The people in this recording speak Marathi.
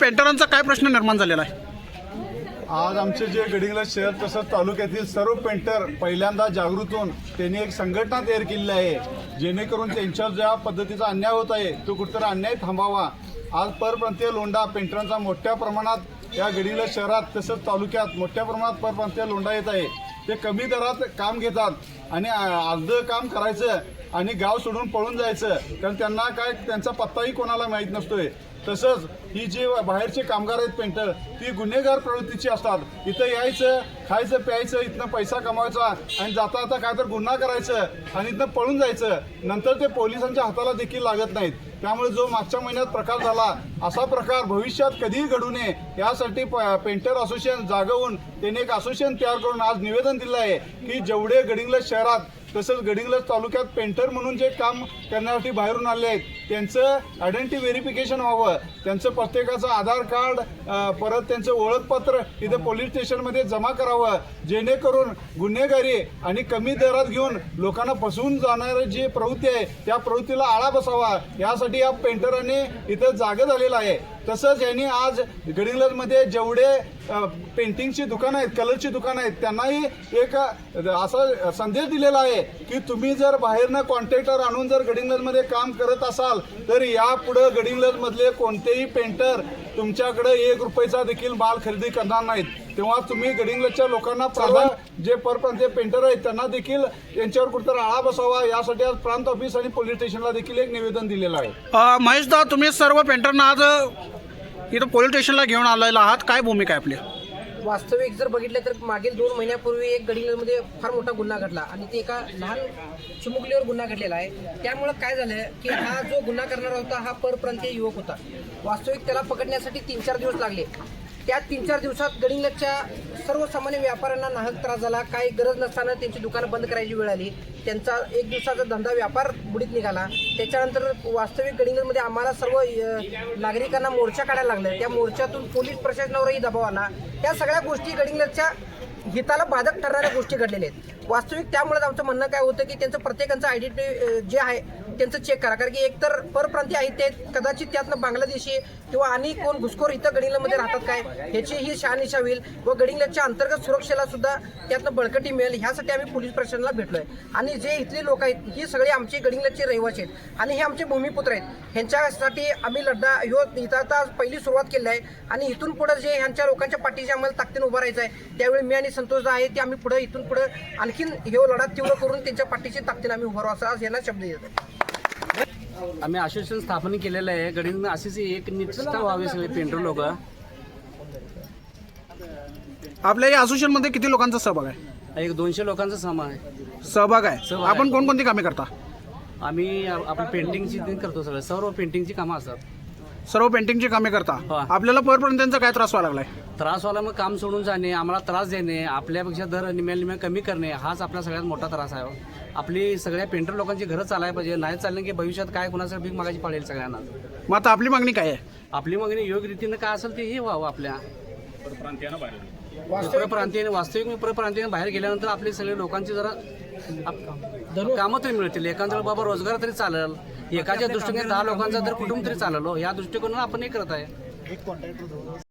पेंटरांचा काय प्रश्न निर्माण झालेला आहे? आज आमचे जे गडिंगला शहर तसंच तालुक्यातील सर्व पेंटर पहिल्यांदा जागृत होऊन त्यांनी एक संघटना तयार केलेली आहे जेणेकरून त्यांच्या ज्या पद्धतीचा अन्याय होत आहे तो कुठेतरी अन्याय थांबावा. आज परप्रांतीय लोंढा पेंटरांचा मोठ्या प्रमाणात या गडिंगला शहरात तसंच तालुक्यात मोठ्या प्रमाणात परप्रांतीय लोंढा येत आहे. ते कमी दरात काम घेतात आणि अर्ध काम करायचं आणि गाव सोडून पळून जायचं. कारण त्यांना काय त्यांचा पत्ताही कोणाला माहीत नसतोय. तसंच ही जी बाहेरचे कामगार आहेत पेंटर ती गुन्हेगार प्रवृत्तीची असतात. इथं यायचं खायचं प्यायचं इथनं पैसा कमवायचा आणि जाता जाता काय तर गुन्हा करायचं आणि इथनं पळून जायचं. नंतर ते पोलिसांच्या हाताला देखील लागत नाहीत. त्यामुळे जो मागच्या महिन्यात प्रकार झाला असा प्रकार भविष्यात कधीही घडू नये यासाठी प- पेंटर असोसिएशन जागवून त्यांनी एक असोसिएशन तयार करून आज निवेदन दिलं आहे की जेवढे गडिंग्लज शहरात तसंच गडिंग्लज तालुक्यात पेंटर म्हणून जे काम करण्यासाठी बाहेरून आले आहेत त्यांचं आयडेंटिटी व्हेरिफिकेशन व्हावं. त्यांचं प्रत्येकाचं आधार कार्ड परत त्यांचं ओळखपत्र इथं पोलीस स्टेशनमध्ये जमा करावं. जेणेकरून गुन्हेगारी आणि कमी दरात घेऊन लोकांना फसवून जाणारी जी प्रवृत्ती आहे त्या प्रवृत्तीला आळा बसावा. यासाठी या पेंटरांनी इथं जागा झालेला आहे. तसंच यांनी आज गडिंग्लजमध्ये जेवढे पेंटिंगची दुकानं आहेत कलरची दुकानं आहेत त्यांनाही एक असा संदेश दिलेला आहे की तुम्ही जर बाहेरनं कॉन्ट्रॅक्टर आणून जर गडिंग्लजमध्ये काम करत असाल तर यापुढं गडिंग्लजमधले कोणतेही पेंटर तुमच्याकडे एक रुपयाचा देखील माल खरेदी करणार नाहीत. तेव्हा तुम्ही गडिंग्लजच्या लोकांना प्राधान्य जे परप्रांतीय पेंटर आहेत त्यांना देखील यांच्यावर कुठेतरी आळा बसावा यासाठी आज प्रांत ऑफिस आणि पोलीस स्टेशनला देखील एक निवेदन दिलेलं आहे. अ, महेशदा तुम्ही सर्व पेंटरना आज इथं पोलीस स्टेशनला घेऊन आलेला आहात. काय भूमिका आहे आपली? वास्तविक जर बघितलं तर मागील दोन महिन्यापूर्वी एक गडिंगमध्ये फार मोठा गुन्हा घडला आणि ते एका लहान चिमुकलीवर गुन्हा घडलेला आहे. त्यामुळं काय झालं की हा जो गुन्हा करणारा होता हा परप्रांतीय युवक होता. वास्तविक त्याला पकडण्यासाठी तीन चार दिवस लागले. त्या तीन चार दिवसात गडिंगलच्या सर्वसामान्य व्यापाऱ्यांना नाहक त्रास झाला. काही गरज नसताना त्यांची दुकानं बंद करायची वेळ आली. त्यांचा एक दिवसाचा धंदा व्यापार बुडीत निघाला. त्याच्यानंतर वास्तविक गडिंगलमध्ये आम्हाला सर्व नागरिकांना मोर्चा काढायला लागला. त्या मोर्चातून पोलीस प्रशासनावरही दबाव आला. या सगळ्या गोष्टी गडिंगलच्या हिताला बाधक ठरणाऱ्या गोष्टी घडलेल्या आहेत. वास्तविक त्यामुळे आमचं म्हणणं काय होतं की त्यांचं प्रत्येकाचं आयडेंटिटी जे आहे त्यांचं चेक करा. कारण की एकतर परप्रांतीय आहेत ते कदाचित त्यातनं बांगलादेशी किंवा आणि कोण घुसखोर इथं गडिंगलामध्ये राहतात काय ह्याची ही शहानिशा होईल. व गडिंगलाच्या अंतर्गत सुरक्षेला सुद्धा त्यातनं बळकटी मिळेल. ह्यासाठी आम्ही पोलीस प्रशासनाला भेटलोय. आणि जे इथली लोक आहेत ही सगळी आमची गडिंगलाचे रहिवासी आहेत. आणि हे आमचे भूमिपुत्र आहेत. ह्यांच्यासाठी आम्ही लढा ह्यो इथं आता पहिली सुरुवात केली आहे. आणि इथून पुढं जे ह्यांच्या लोकांच्या पाठीशी आम्हाला ताकदीनं उभं राहायचं आहे त्यावेळी मी आणि संतोष आहे ते आम्ही पुढं इथून पुढं आणखी आणखीन ह्यो लढा तीव्र करून त्यांच्या पाठीशी ताकदीने आम्ही उभं राहू असं आज यांना शब्द देतो. आम्ही असोसिएशन स्थापन केलेलं आहे. गडिंग अशीच एक निष्ठा व्हावी सगळे पेंटर लोक. आपल्या या असोसिएशनमध्ये किती लोकांचा सहभाग आहे? एक दोनशे लोकांचा सहभाग आहे. सहभाग आहे. आपण कोणकोणती कामे करता? आम्ही आ- आपण पेंटिंगची करतो सगळं. सर्व पेंटिंगची कामं असतात. सर्व पेंटिंगची कामे करता. हा. आपल्याला परपर्यंतचा काय त्रास व्हायला लागलाय? त्रास व्हायला मग काम सोडून जाणे आम्हाला त्रास देणे आपल्यापेक्षा दर निम्या निम्या कमी करणे हाच आपला सगळ्यात मोठा त्रास आहे. हो. आपली सगळ्या पेंटर लोकांची घरं चालायला पाहिजे नाही चाललं की भविष्यात काय कुणाचं भीक मागायची पडेल सगळ्यांना. मग आता आपली मागणी काय आहे? आपली मागणी योग्य रीतीनं काय असेल ते हे व्हावं आपल्या. परप्रांतीय वास्तविक परप्रांतीय बाहेर गेल्यानंतर आपले सगळे लोकांची जरा कामं तरी मिळतील एखाद्या बाबा रोजगार तरी चालेल एकाच्या दृष्टीने दहा लोकांचा तर कुटुंब तरी चालेल. या दृष्टिकोनानं आपण हे करत आहे